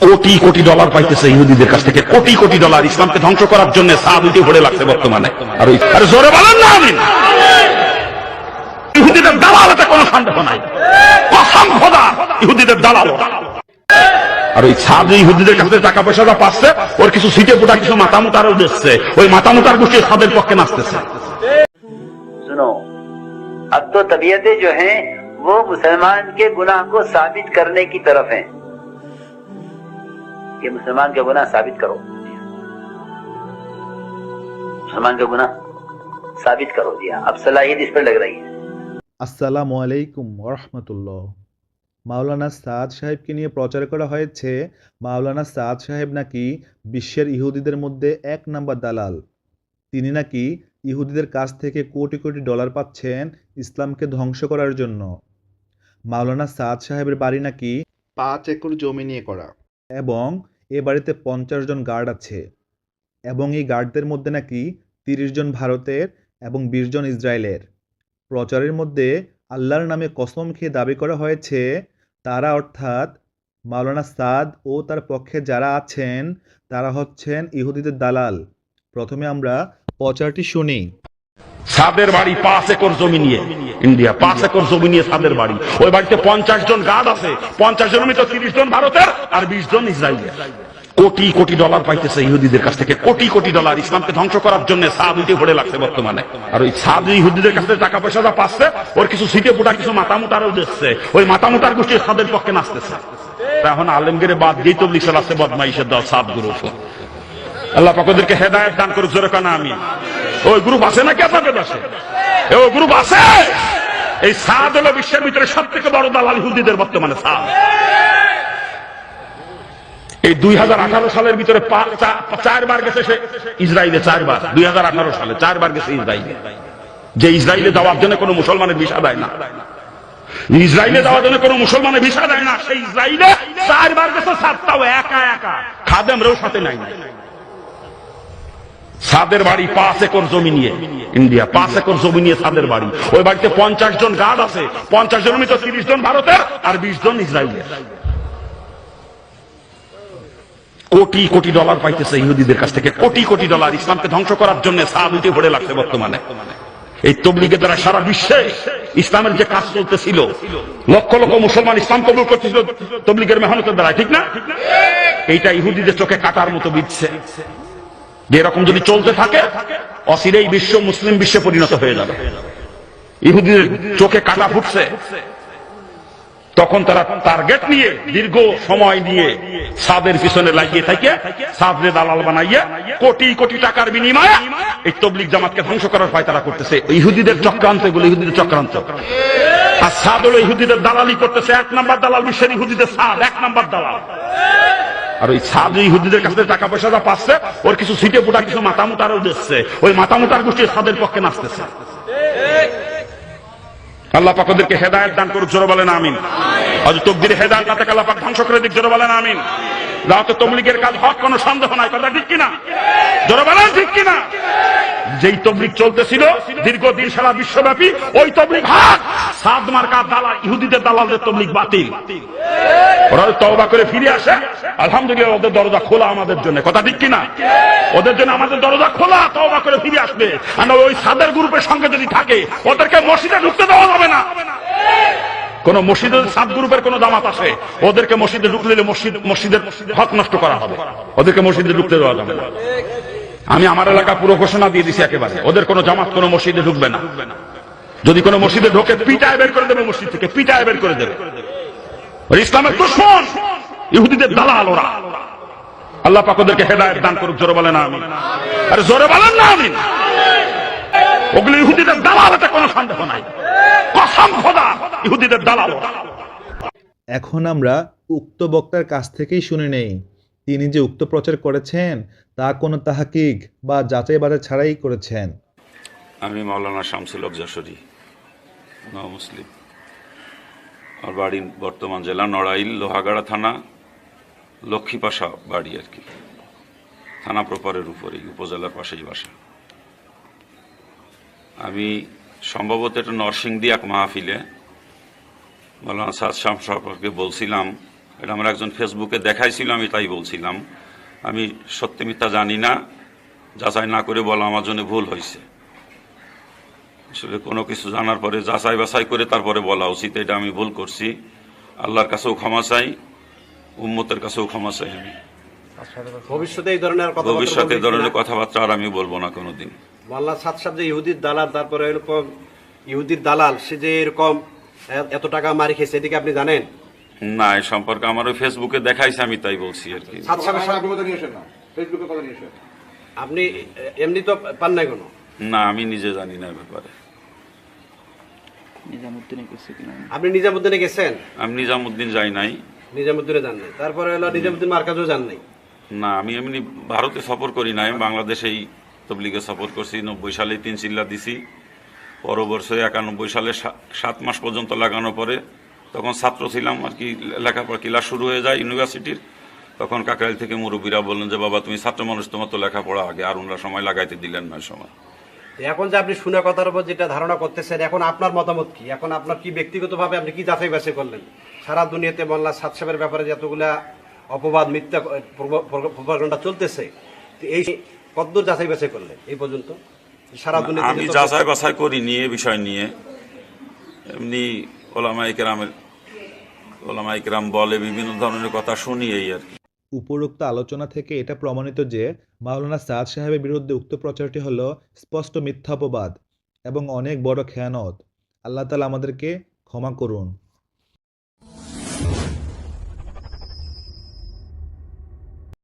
Crore crore dollar পাইতেছে ইহুদিদের কাছ থেকে কোটি কোটি ডলার ইসলামকে ধ্বংস করার জন্য সাদ উঠে ভরে লাগছে বর্তমানে আর ওই- আরে জোরে বলেন না আমি ইহুদিদের দালাল এতে কোনো সন্দেহ নাই কসম খোদা ইহুদিদের দালাল ওরা। আর ওই ছাদ যে ইহুদিদের কাছে টাকা পয়সাটা পাচ্ছে ওর কিছু সিটে পোটা কিছু মাথা মুটারও দিচ্ছে ওই মাথা মুটার গোষ্ঠী ছাদের পক্ষে নাচতেছে सुनो अब तो तबीयतें जो हैं वो मुसलमान के गुनाह को साबित करने की तरफ हैं कि मुसलमान का गुनाह साबित करो मुसलमान का गुनाह साबित करो जी हाँ अब सलाहियत इस पर लग रही है আসসালামু আলাইকুম রহমতুল্লাহ মাওলানা সাদ সাহেবকে নিয়ে প্রচার করা হয়েছে মাওলানা সাদ সাহেব নাকি বিশ্বের ইহুদিদের মধ্যে এক নাম্বার দালাল তিনি নাকি ইহুদিদের কাছ থেকে কোটি কোটি ডলার পাচ্ছেন ইসলামকে ধ্বংস করার জন্য মাওলানা সাদ সাহেবের বাড়ি নাকি পাঁচ একর জমি নিয়ে করা এবং এ বাড়িতে পঞ্চাশ জন গার্ড আছে এবং এই গার্ডদের মধ্যে নাকি তিরিশ জন ভারতের এবং বিশ জন ইসরায়েলের। প্রচারের মধ্যে আল্লাহর নামে কসম খেয়ে দাবি করা হয়েছে, তারা অর্থাৎ মাওলানা সাদ ও তার পক্ষে যারা আছেন, তারা হচ্ছেন ইহুদিদের দালাল। প্রথমে আমরা প্রচারটি শুনি। সাদের বাড়ি পাঁচ একর জমি নিয়ে, ইন্ডিয়া, পাঁচ একর জমি নিয়ে সাদের বাড়ি। ওই বাড়িতে পঞ্চাশ জন গার্ড আছে। পঞ্চাশ জনের মধ্যে তিরিশ জন ভারতের আর বিশ জন ইসরায়েলের। কোটি কোটি ডলার পাইতেছে ইহুদিদের কাছ থেকে। কোটি কোটি ডলার ইসলামকে ধ্বংস করার জন্য সাদ উঠে ভরে লাগছে বর্তমানে। আর ওই সাদ ইহুদিদের কাছ থেকে টাকা পয়সাটা পাচ্ছে, ওর কিছু সিটে পোটা, কিছু মাথা মুটারও দিচ্ছে। ওই মাথা মুটার গোষ্ঠী সাদের পক্ষে নাচতেছে। এখন আলেমগিরে বাদ বদমাইশের দল, সাদ গ্রুপ আল্লাহ পাকদেরকে হেদায়ত দান করুক, জোরে কানা আমি ওই গ্রুপ আছে নাকি আপনাদের এ ওই গ্রুপ আছে? এই সাদ হলো বিশ্বের ভিতরে সব থেকে বড় দালাল ইহুদিদের বর্তমানে সাদ। এই দুই হাজার আঠারো সালের ভিতরে চারবার গেছে সে ইসরায়েলে চারবার। দুই হাজার আঠারো সালে চারবার গেছে ইসরায়েলে। যে ইসরায়েলে যাওয়ার জন্য কোনো মুসলমানের ভিসা দেয় না। ইসরায়েলে যাওয়ার জন্য কোনো মুসলমানের ভিসা দেয় না। সেই ইসরায়েলে চারবার গেছে সাতটাও একা একা। খাদেমরাও সাথে নাই। সাদের বাড়ি পাঁচ একর জমি নিয়ে, ইন্ডিয়া, পাঁচ একর জমি নিয়ে সাদের বাড়ি। ওই বাড়িতে পঞ্চাশ জন গার্ড আছে, পঞ্চাশ জনের মধ্যে তিরিশ জন ভারতের আর বিশ জন ইসরায়েলের। কোটি কোটি ডলার পাইতেছে ইহুদিদের কাছ থেকে, কোটি কোটি ডলার ইসলামকে ধ্বংস করার জন্য সাদ ভরে লাগছে বর্তমানে। এই তবলিগের দ্বারা সারা বিশ্বে ইসলামের যে কাজ চলতেছিল, লক্ষ লক্ষ মুসলমান ইসলাম কবুল করতেছিল তবলিগের মেহনতের দ্বারা ঠিক না? এইটা ইহুদিদের চোখে কাটার মতো বিচ্ছে যে এরকম যদি চলতে থাকে, অচিরেই বিশ্ব মুসলিম বিশ্বে পরিণত হয়ে যাবে। ইহুদিদের চোখে কাটা ফুটছে। তখন তারা টার্গেট নিয়ে, দীর্ঘ সময় নিয়ে সাদের পিছনে লাগিয়ে থাকে, সাদরে দালাল বানাইয়ে কোটি কোটি টাকার বিনিময়ে এই তবলিক জামাতকে ধ্বংস করার পায় তারা করতেছে। ইহুদিদের চক্রান্ত এগুলো ইহুদিদের চক্রান্ত। আর সাদ হলো ইহুদিদের দালালি করতেছে। এক নাম্বার দালাল বিশ্বের ইহুদিদের সাদ, এক নাম্বার দালাল। আর ওই ছাদ ইহুদিদের কাছ টাকা পয়সাটা পাচ্ছে, ওর কিছু সিটে পোটা কিছু মাথা মুটারও দিচ্ছে। ওই মাথা মুটার গোষ্ঠী সাদের পক্ষে নাচতেছে। আল্লাহ পাক ওদেরকে হেদায়ত দান করুক, জোরে বলেন আমিন। আজ তকদির হেদায়ত না থাকে আল্লাহ পাক ধ্বংস করে দিক, জোরে বলেন আমিন। রাতে তবলিগের কাজ হক, কোনো সন্দেহ নাই, কথা ঠিক কিনা? জোরে বলেন ঠিক কিনা? যেই তবলিগ চলতেছিল, দীর্ঘদিন সারা বিশ্বব্যাপী, ওই তবলিগ হক সাদ মার্কা দালাল, ইহুদিদের দালালদের তবলিগ বাতিল। ওরা তওবা করে ফিরে আসে। আলহামদুলিল্লাহ, ওদের দরজা খোলা আমাদের জন্য। কথা ঠিক কিনা? ওদের জন্য আমাদের দরজা খোলা, তওবা করে ফিরে আসবে। আর ওই সাদের গ্রুপের সঙ্গে যদি থাকে, ওদেরকে মসজিদে ঢুকতে দেওয়া যাবে না। কোন মসজিদের সাত গ্রুপের কোন জামাত আছে, ওদেরকে মসজিদে ঢুকলে মসজিদ, মসজিদের হক নষ্ট করা হবে। ওদেরকে মসজিদে ঢুকতে দেওয়া যাবে না। আমি আমার এলাকা পুরো ঘোষণা দিয়ে দিছি একেবারে। ওদের কোন জামাত, কোন মসজিদে ঢুকবে না। যদি কোন মসজিদে ঢোকে, পিটায় বের করে দেবে মসজিদ থেকে, পিটায় বের করে দেবে। ইসলামের দুশ্মন, ইহুদিদের দালাল ওরা। আল্লাহ পাক ওদেরকে হেদায়ত দান করুক, জোরে বলেন আমি আরে জোরে বলেন না আমি ওগুলো ইহুদিদের দালাল, এটা কোনো সন্দেহ নাই। কসম খোদা, ইহুদিদের দালাল এখন আমরা উক্ত বক্তার কাছ থেকেই শুনে নেই। তিনি যে উক্ত প্রচার করেছেন তা কোনো তাহাকিক বা যাচাই বাজার ছাড়াই করেছেন। আমি মাওলানা শামসুল যশোরী মুসলিম। আমার বাড়ি বর্তমান জেলা নড়াইল, লোহাগাড়া থানা, লক্ষ্মীপাশা বাড়ি আর কি। থানা প্রপারের উপরেই, উপজেলার পাশেই বাসা। আমি সম্ভবত এটা নরসিংদী এক মাহফিলে, মাওলানা সাদ শাম সম্পর্কে বলছিলাম, এটা আমার একজন ফেসবুকে দেখাইছিল, আমি তাই বলছিলাম। আমি সত্যি মিথ্যা জানি না। যাচাই না করে বলা আমার জন্য ভুল হয়েছে। আসলে কোনো কিছু জানার পরে যাচাই বাছাই করে তারপরে বলা উচিত এটা আমি ভুল করছি। আল্লাহর কাছেও ক্ষমা চাই উম্মতের কাছেও ক্ষমা চাই আমি। ভবিষ্যতে এই ধরনের কথা ভবিষ্যতে এ ধরনের কথাবার্তা আর আমি বলব না কোনোদিন। মোল্লা সাদ সাহেব যে ইহুদির দালাল তারপরে এরকম ইহুদির দালাল সে যে এরকম এত টাকা মারি খেয়েছে এদিকে আপনি জানেন? না এই সম্পর্কে আমার ওই ফেসবুকে দেখাইছে আমি তাই বলছি আর কি। আপনি কথা নিয়ে আসেন না। ফেসবুকে কথা নিয়ে আসেন। আপনি এ- এমনি তো পান নাই কোনো? না আমি নিজে জানি না এ ব্যাপারে। আপনি নিজামুদ্দিনে গেছেন? আমি নিজামুদ্দিন যাই নাই। নিজামুদ্দিনে যান নাই। তারপরে হলো নিজামুদ্দিন মার্কাজও যান নাই? না আমি এমনি ভারতে সফর করি নাই বাংলাদেশেই তবলিগে সফর করছি। নব্বই সালে তিন চিল্লা দিছি। পরবর্ষে একানব্বই সালে সাত মাস পর্যন্ত লাগানোর পরে তখন ছাত্র ছিলাম আর কি লেখাপড়া ক্লাস শুরু হয়ে যায় ইউনিভার্সিটির। তখন কাকরাইল থেকে মুরব্বীরা বললেন যে বাবা তুমি ছাত্র মানুষ তোমার তো লেখাপড়া আগে আর ওনারা সময় লাগাইতে দিলেন না সময়। এখন যে আপনি শুনে কথার উপর যেটা ধারণা করতেছেন এখন আপনার মতামত কি? এখন আপনার কি ব্যক্তিগতভাবে আপনি কি যাচাই বাছাই করলেন? সারা দুনিয়াতে মোল্লা সাদ সাহেবের ব্যাপারে যতগুলা অপবাদ মিথ্যা প্রপাগণ্ডা চলতেছে এই কতদূর যাচাই বাছাই করলেন এই পর্যন্ত? সারা দুনিয়াতে আমি যাচাই বাছাই করি নিয়ে বিষয় নিয়ে। এমনি ওলামা ইকরামের ওলামা ইকরাম বলে বিভিন্ন ধরনের কথা শুনি এই আর কি। উপরোক্ত আলোচনা থেকে এটা প্রমাণিত যে মাওলানা সাদ সাহেবের বিরুদ্ধে উক্ত প্রচারটি হল স্পষ্ট মিথ্যাপবাদ এবং অনেক বড় খেয়ানত। আল্লাহ তালা আমাদেরকে ক্ষমা করুন।